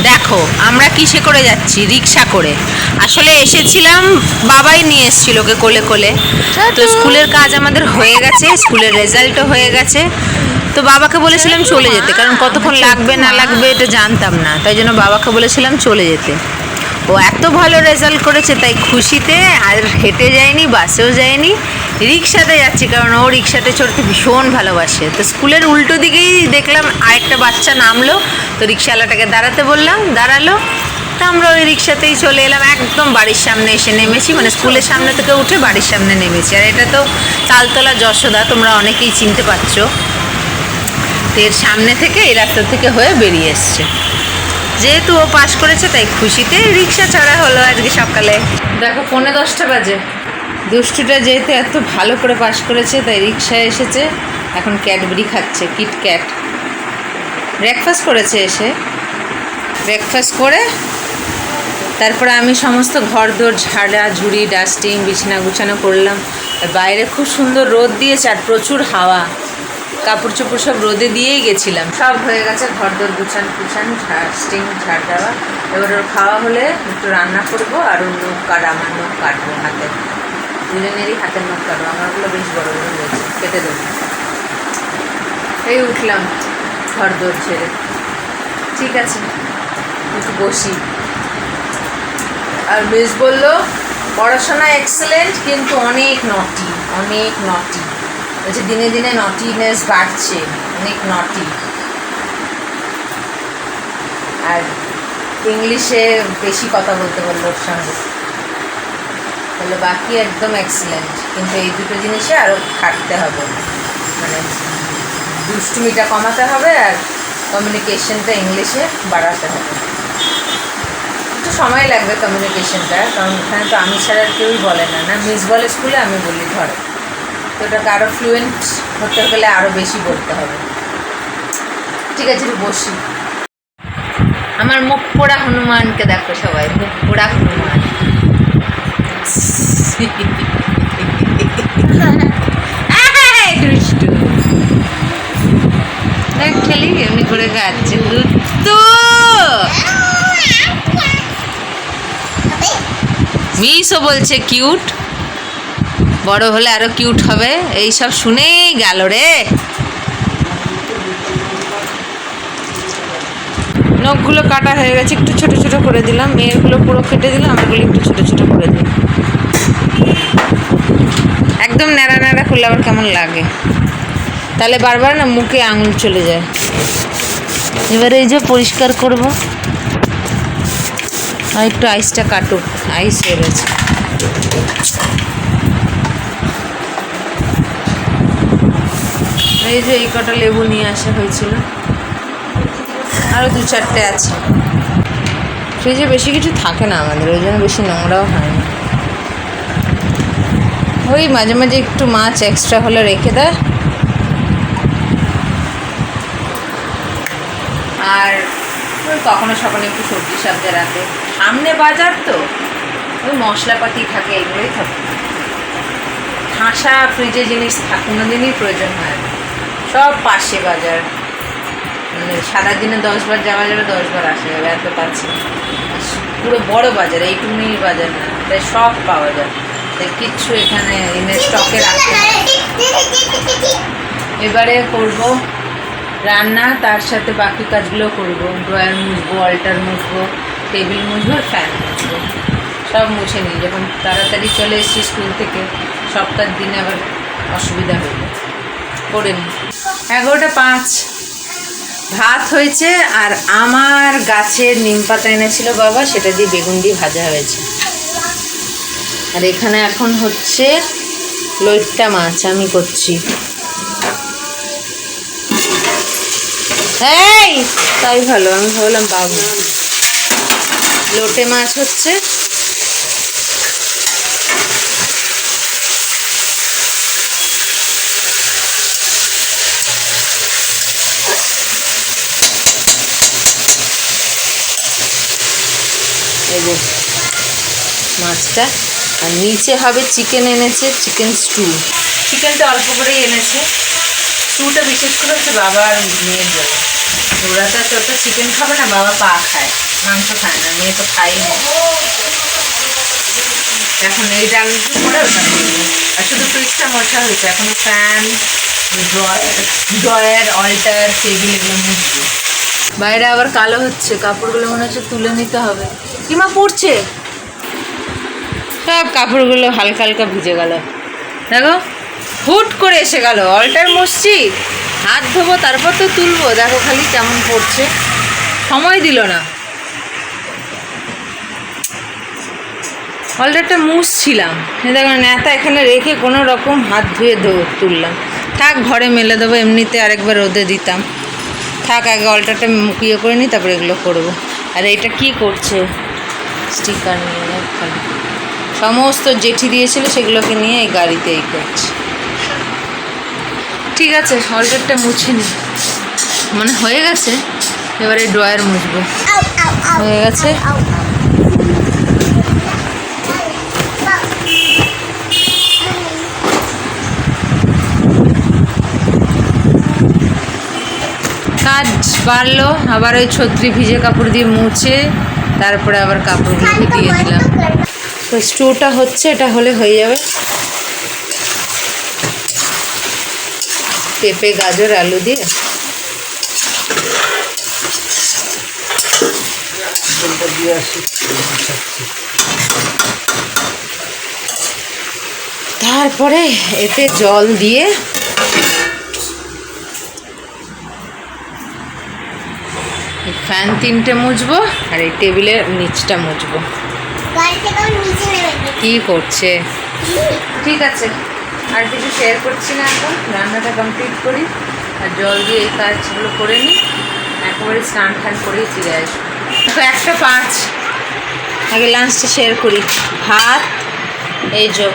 দেখো আমরা কিসে করে যাচ্ছি? রিক্সা করে। আসলে এসেছিলাম বাবাই নিয়ে এসেছিল ওকে কোলে কোলে। তো স্কুলের কাজ আমাদের হয়ে গেছে স্কুলের রেজাল্টও হয়ে গেছে। তো বাবাকে বলেছিলাম চলে যেতে কারণ কতক্ষণ লাগবে না লাগবে এটা জানতাম না। তাই জন্য বাবাকে বলেছিলাম চলে যেতে। ও এত ভালো রেজাল্ট করেছে, তাই খুশিতে আর হেঁটে যায়নি, বাসেও যায়নি, রিক্সাতে যাচ্ছে কারণ ও রিক্সাতে চড়তে ভীষণ ভালোবাসে। তো স্কুলের উল্টো দিকেই দেখলাম আরেকটা বাচ্চা নামলো, তো রিক্সাওয়ালাটাকে দাঁড়াতে বললাম, দাঁড়াল, তা আমরা ওই রিক্সাতেই চলে এলাম, একদম বাড়ির সামনে এসে নেমেছি মানে স্কুলের সামনে থেকে উঠে বাড়ির সামনে নেমেছি। আর এটা তো তালতলা যশোদা, তোমরা অনেকেই চিনতে পারছ। তো এর সামনে থেকে এই রাস্তা থেকে হয়ে বেরিয়ে এসছে। যেহেতু ও পাশ করেছে, তাই খুশিতে রিক্সা চড়া হলো আজকে সকালে। দেখো, পৌনে দশটা বাজে। দুষ্টুটা যেহেতু এত ভালো করে পাশ করেছে, তাই রিক্সায় এসেছে, এখন ক্যাডবেরি খাচ্ছে, কিটক্যাট। ব্রেকফাস্ট করেছে এসে। ব্রেকফাস্ট করে, তারপরে আমি সমস্ত ঘর দোর ঝাড়া, ঝুড়ি ডাস্টিং বিছানা গুছানো করলাম। বাইরে খুব সুন্দর রোদ দিয়েছে, আর প্রচুর হাওয়া। কাপড় চোপড় সব রোদে দিয়েই গেছিলাম। সব হয়ে গেছে ঘর দোর গুছান কুছান স্টিং, ঝাড় দেওয়া। এবার ওর খাওয়া হলে একটু রান্না করব আর ওর নখ কাট, আমার নখ কাটবো হাতে। দুজনেরই হাতের নখ কাটবো, আমারগুলো বেশ বড় বড় হয়েছে, কেটে দেবো। এই উঠলাম ঘর দোর ছেড়ে ঠিক আছে, একটু বসি। আর বেশ বলল, পড়াশোনা এক্সেলেন্ট কিন্তু অনেক নটি অনেক নটি বলছে, দিনে দিনে নটিনেস বাড়ছে, অনেক নটি আর ইংলিশে বেশি কথা বলতে বলল ওর সঙ্গে বলল, বাকি একদম এক্সেলেন্ট কিন্তু এই দুটো জিনিসে আরও খাটতে হবে। মানে দুষ্টুমিটা কমাতে হবে আর কমিউনিকেশনটা ইংলিশে বাড়াতে হবে। একটু সময় লাগবে কমিউনিকেশনটা কারণ এখানে তো আমি ছাড়া কেউই বলে না। না মিস বলে স্কুলে, আমি বলি ঘরে। তো ওটাকে আরও ফ্লুয়েন্ট হতে গেলে আরও বেশি বলতে হবে। ঠিক আছে, একটু বসি। আমার মুখ পোড়া হনুমানকে দেখো সবাই, মুখ পোড়া হনুমান। খেলি, এমনি করে গাচ্ছে দুষ্টু। মিসও বলছে, কিউট। বড় হলে আরও কিউট হবে। এই সব শুনেই গেল রে। নখগুলো কাটা হয়ে গেছে, একটু ছোট ছোট করে দিলাম। মেয়েরগুলো পুরো কেটে দিলাম আমারগুলো একটু ছোট ছোট করে দিলাম একদম ন্যাড়া ন্যাড়া করলে আবার কেমন লাগে। তাহলে বারবার না মুখে আঙুল চলে যায়। এবারে এই যে পরিষ্কার করব। আর একটু আইসটা কাটুক। আইস হয়ে গেছে। এই যে এই কটা লেবু নিয়ে আসা হয়েছিল। আরও দু চারটে আছে। ফ্রিজে বেশি কিছু থাকে না আমাদের, ওই জন্য বেশি নোংরাও হয় না ওই মাঝে মাঝে একটু মাছ এক্সট্রা হলে রেখে দেয় আর কখনো সকালে একটু সবজি সবজি রাখে সামনে বাজার তো, ওই মশলাপাতি থাকে, এগুলোই থাকে। ঠাসা ফ্রিজে জিনিস কোনো দিনই প্রয়োজন হয় না। সব পাশে বাজার। মানে সারাদিনে দশবার যাওয়া যাবে, দশবার আসা যাবে, এত কাছে। পুরো বড় বাজার এইটুকুনি বাজার না তাই সব পাওয়া যায়। তাই কিচ্ছু এখানে এনে স্টকে রাখে এবারে করব রান্না, তার সাথে বাকি কাজগুলো করব। ড্রয়ার মুছবো অল্টার মুছবো, টেবিল মুছবো, ফ্যান মুছবো। সব মুছে নিই। যখন তাড়াতাড়ি চলে এসেছি স্কুল থেকে, সপ্তাহ দিনে আবার অসুবিধা হয়ে যায়। করে নিই। এগারোটা পাঁচ। ভাত হয়েছে আর আমার গাছের নিম পাতা এনেছিল বাবা, সেটা দিয়ে বেগুন দিয়ে ভাজা হয়েছে। আর এখানে এখন হচ্ছে লইট্টা মাছ আমি করছি। তাই ভালো, আমি ভাবলাম বাবু। লোটে মাছ হচ্ছে। এই মাছটা। আর নিচে হবে চিকেন এনেছে চিকেন স্টু চিকেনটা অল্প করেই এনেছে। স্টুটা বিশেষ করে হচ্ছে বাবা আর মেয়ের জন্য। ওরা তো তোরটা চিকেন খাবে না, বাবা পা খায়। মাংস খায় না, মেয়ে তো খাই না। এখন এই ডাল করে আর শুধু ফ্রিজটা মোছা হয়েছে, এখন ফ্যান ড্রয়ার ড্রয়ার অল্টার টেবিল এগুলো মুছবো। বাইরে আবার কালো হচ্ছে কাপড়গুলো মনে হচ্ছে তুলে নিতে হবে। কিমা পড়ছে সব কাপড়গুলো হালকা হালকা ভিজে গেল। দেখো হুট করে এসে গেল অল্টার মুছছি হাত ধোবো তারপর তো তুলবো। দেখো খালি কেমন পড়ছে সময় দিল না। অলরেডটা মুছছিলাম। দেখো নেতা এখানে রেখে কোনো রকম হাত ধুয়ে ধো তুললাম। থাক ঘরে মেলে দেবো এমনিতে আরেকবার রোদে দিতাম। থাক আগে অল্টারটা মুখিয়ে করে নিই তারপরে এগুলো করব। আর এটা কি করছে? স্টিকার নিয়ে খালি। সমস্ত জেঠি দিয়েছিল সেগুলোকে নিয়ে এই গাড়িতে এই করছে। ঠিক আছে অল্টারটা মুছে নি। মানে হয়ে গেছে? এবারে ড্রয়ার মুছবো। হয়ে গেছে? কাজ বাড়লো আবার ওই ছত্রি ভিজে কাপড় দিয়ে মুছে তারপরে আবার কাপড়গুলোকে দিয়ে দিলাম। তো স্টুটা হচ্ছে এটা হলে হয়ে যাবে। পেঁপে গাজর আলু দিয়ে। তারপরে এতে জল দিয়ে ফ্যান তিনটে মুছবো আর এই টেবিলের নিচটা মুছবো। কি করছে? ঠিক আছে, আর কিছু শেয়ার করছি না এখন। রান্নাটা কমপ্লিট করি আর জল দিয়ে এই কাজগুলো করে নিই। একেবারে স্নান টান করেই ফিরে আসব। তো একটা পাঁচ। আগে লাঞ্চটা শেয়ার করি। ভাত, এই যে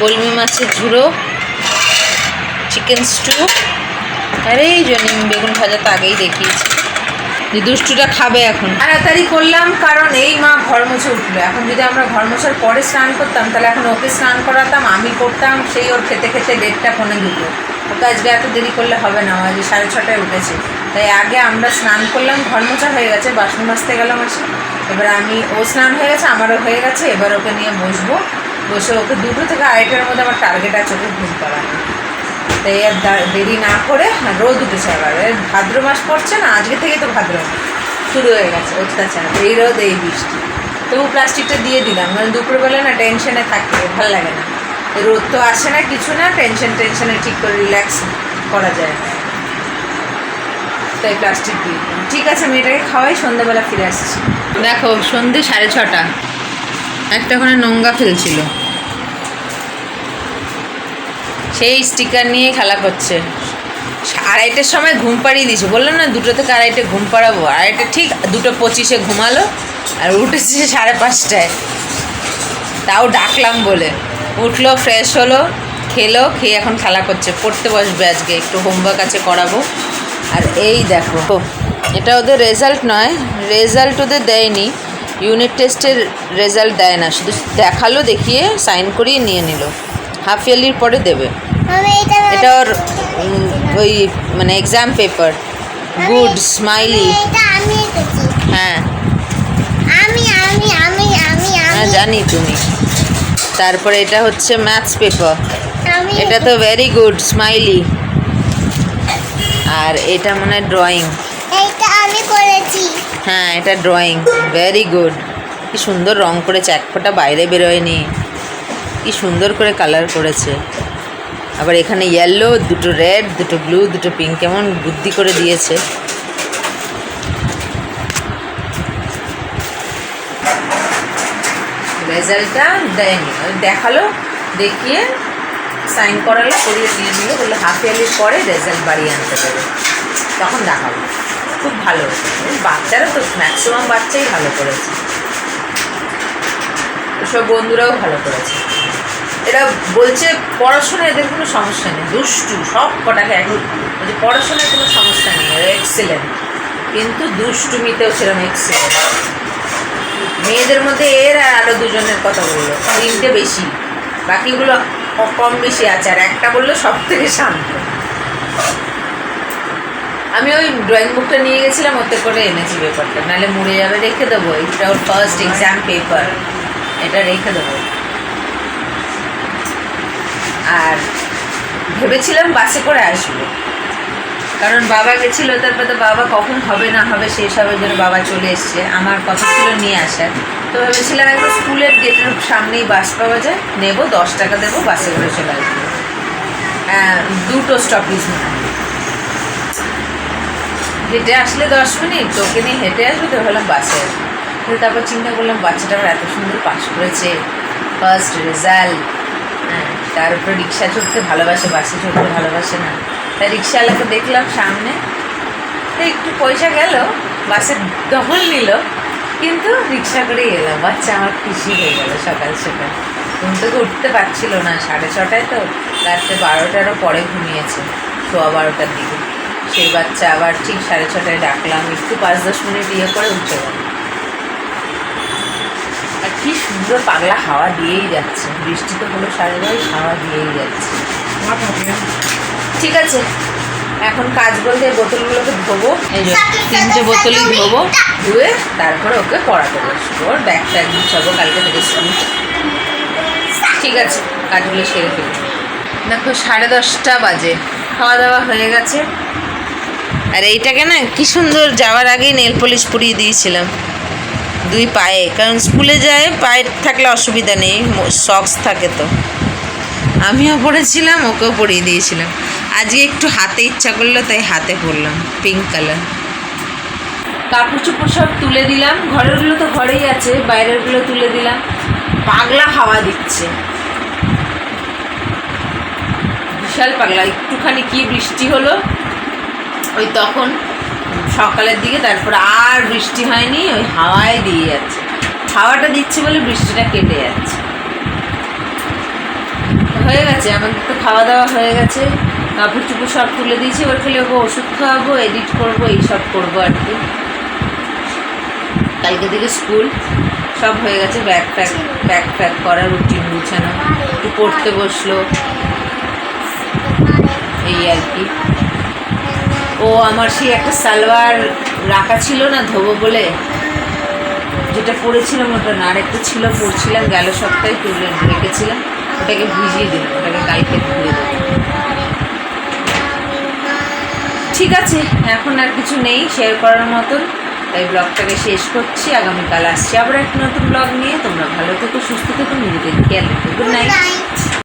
বলমি মাছের ঝুড়ো চিকেন স্টু আরে এই যে নিম বেগুন ভাজা তো আগেই দেখিয়েছি। যে দুষ্টুটা খাবে এখন। তাড়াতাড়ি করলাম, কারণ এই মা ঘর মুছে উঠল। এখন যদি আমরা ঘর মোছার পরে স্নান করতাম, তাহলে এখন ওকে স্নান করাতাম, আমি করতাম, সেই ওর খেতে খেতে দেড়টা ফোনে দুটো। ওকে আজকে এত দেরি করলে হবে না আজকে সাড়ে ছটায় উঠেছে। তাই আগে আমরা স্নান করলাম ঘর মোছা হয়ে গেছে, বাসন মাজতে গেলাম আসে এবার আমি, ও স্নান হয়ে গেছে, আমারও হয়ে গেছে, এবার ওকে নিয়ে বসবো। বসে ওকে দুটো থেকে আড়াইটার মধ্যে আমার টার্গেট আছে ওকে ঘুম পাড়ানো। তাই আর দেরি না করে রোদ উঠেছে আবার ভাদ্র মাস পড়ছে না, আজকে থেকে তো ভাদ্র শুরু হয়ে গেছে অত্যাচার এই রোদ, এই বৃষ্টি। তবু প্লাস্টিকটা দিয়ে দিলাম মানে দুপুরবেলা না টেনশনে থাকতে ভালো লাগে না। রোদ তো আসে না কিছু না টেনশন টেনশনে ঠিক করে রিল্যাক্স করা যায় তাই প্লাস্টিক দিয়ে। ঠিক আছে মেয়েটাকে খাওয়াই, সন্ধ্যাবেলা ফিরে আসছি। দেখো, সন্ধে সাড়ে ছটা। একটা ওখানে নোংরা ফেলছিল। সেই স্টিকার নিয়ে খেলা করছে। আড়াইটের সময় ঘুম পাড়িয়ে দিয়েছে। বললাম না, দুটো থেকে আড়াইটে ঘুম পাড়াবো। আড়াইটে ঠিক দুটো পঁচিশে ঘুমালো আর উঠেছে সাড়ে পাঁচটায়। তাও ডাকলাম বলে। উঠল ফ্রেশ হলো, খেলো, খেয়ে এখন খেলা করছে। পড়তে বসবে আজকে, একটু হোমওয়ার্ক আছে করাবো। আর এই দেখো এটা ওদের রেজাল্ট নয়। রেজাল্ট ওদের দেয়নি। ইউনিট টেস্টের রেজাল্ট দেয় না। শুধু দেখাল, দেখিয়ে সাইন করিয়ে নিয়ে নিল। হাফ ইয়ারলির পরে দেবে। এটা ওর ওই মানে এক্সাম পেপার গুড স্মাইলি হ্যাঁ। আমি আমি আমি আমি হ্যাঁ জানি তুমি। তারপরে এটা হচ্ছে ম্যাথস পেপার এটা তো ভেরি গুড স্মাইলি আর এটা মানে ড্রয়িং এইটা আমি করেছি। হ্যাঁ এটা ড্রয়িং ভেরি গুড কি সুন্দর রং করেছে এক ফোঁটা বাইরে বেরোয়নি। কি সুন্দর করে কালার করেছে। আবার এখানে ইয়েলো দুটো রেড দুটো ব্লু দুটো পিঙ্ক কেমন বুদ্ধি করে দিয়েছে। রেজাল্টটা দেয়নি। ওই দেখাল, দেখিয়ে সাইন করালো, করিয়ে দিয়ে দিল, বলল হাফ ইয়ারলির পরে রেজাল্ট বাড়িয়ে আনতে পারবে তখন দেখাবো খুব ভালো ওই বাচ্চারা তো ম্যাক্সিমাম বাচ্চাই ভালো করেছে। সব বন্ধুরাও ভালো করেছে। এরা বলছে পড়াশোনা এদের কোনো সমস্যা নেই। দুষ্টু, সব কটাকে এক বলছে পড়াশোনায় কোনো সমস্যা নেই এক্সেলেন্ট কিন্তু দুষ্টুমিতেও সেরকম এক্সেলেন্ট মেয়েদের মধ্যে এর আর আরও দুজনের কথা বলল, তিনটে বেশি। বাকিগুলো কম বেশি আছে, আর একটা বলল সব থেকে শান্ত। আমি ওই ড্রয়িং বুকটা নিয়ে গেছিলাম, ওতে করে এনেছি পেপারটা নাহলে মুড়ে যাবে, রেখে দেবো। এটা ওর ফার্স্ট এক্সাম পেপার এটা রেখে দেবো। আর ভেবেছিলাম বাসে করে আসব। কারণ বাবা গেছিল, তারপরে তো বাবা কখন হবে না হবে সেই সবের জন্য বাবা চলে এসছে, আমার কথা ছিল নিয়ে আসার তো ভেবেছিলাম একবার স্কুলের গেটের সামনেই বাস পাওয়া যায়, নেব, দশ টাকা দেবো, বাসে করে চলে আসব। দুটো স্টপেজ হয় হেঁটে আসলে দশ মিনিট, তোকে নিয়ে হেঁটে আসবে তো ভাবলাম বাসে আসবে। তারপর চিন্তা করলাম বাচ্চাটা আমার এত সুন্দর পাস করেছে। ফার্স্ট রেজাল্ট তার উপরে রিক্সা চড়তে ভালোবাসে, বাসে চড়তে ভালোবাসে না। তাই রিক্সাওয়ালাকে দেখলাম সামনে। একটু পয়সা গেল, বাসে দখল নিল, কিন্তু রিক্সা করেই এলাম। বাচ্চা আমার খুশি হয়ে গেল সকাল সকাল। ঘুম থেকে উঠতে পারছিল না, সাড়ে ছটায় তো, রাত্রে বারোটারও পরে ঘুমিয়েছে, সোয়া বারোটার দিকে। সেই বাচ্চা আবার ঠিক সাড়ে ছটায় ডাকলাম, একটু পাঁচ দশ মিনিট ইয়ে করে উঠে গেল। কি সুন্দর পাগলা হাওয়া দিয়েই যাচ্ছে। বৃষ্টি তো হলো সাড়ে হাওয়া দিয়েই যাচ্ছে। ঠিক আছে এখন কাজ বলতে এই বোতলগুলোকে ধোবো। এই যে তিনটে বোতলই ধোবো ধুয়ে তারপরে ওকে পড়াতে বসবো। ওর ব্যাগ ট্যাগ গুছাবো কালকে থেকে স্কুল ঠিক আছে কাজগুলো সেরে ফেলি। দেখো সাড়ে দশটা বাজে। খাওয়া দাওয়া হয়ে গেছে। আর এইটাকে না কি সুন্দর যাওয়ার আগেই নেল পলিশ পরিয়ে দিয়েছিলাম। দুই পায়ে। কারণ স্কুলে যায়, পায়ে থাকলে অসুবিধা নেই সক্স থাকে তো। আমিও পড়েছিলাম ওকেও পরিয়ে দিয়েছিলাম। আজকে একটু হাতে ইচ্ছা করল, তাই হাতে পরলাম পিঙ্ক কালার কাপড় চোপড় সব তুলে দিলাম। ঘরেরগুলো তো ঘরেই আছে, বাইরেরগুলো তুলে দিলাম। পাগলা হাওয়া দিচ্ছে। বিশাল পাগলা, একটুখানি কি বৃষ্টি হলো? ওই তখন সকালের দিকে, তারপর আর বৃষ্টি হয়নি, ওই হাওয়ায় দিয়ে যাচ্ছে। হাওয়াটা দিচ্ছে বলে বৃষ্টিটা কেটে যাচ্ছে। হয়ে গেছে আমাদের তো খাওয়া দাওয়া হয়ে গেছে। কাপড় চুপড় সব তুলে দিয়েছি, এবার খালি ওকে ওষুধ খাওয়াবো এডিট করব এইসব করব আর কি। কালকে থেকে স্কুল, সব হয়ে গেছে, ব্যাগ প্যাক ব্যাগ প্যাক করা রুটিন গুছানো একটু পড়তে বসল। এই আর কি। ও আমার সেই একটা সালোয়ার রাখা ছিল না ধোবো বলে, যেটা পরেছিলাম ওটা না আরেকটা ছিল, পরছিলাম, গেল সপ্তাহে তুলে রেখেছিলাম, ওটাকে ভিজিয়ে দিলাম ওটাকে কালকে ধুয়ে দেবো। ঠিক আছে, এখন আর কিছু নেই, শেয়ার করার মতন, তাই ব্লগটাকে শেষ করছি, আগামীকাল আসছি আবার একটা নতুন ব্লগ নিয়ে, তোমরা ভালো থেকো, সুস্থ থেকো, নিজেদের খেয়াল রেখো গুড নাইট